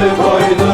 koydu.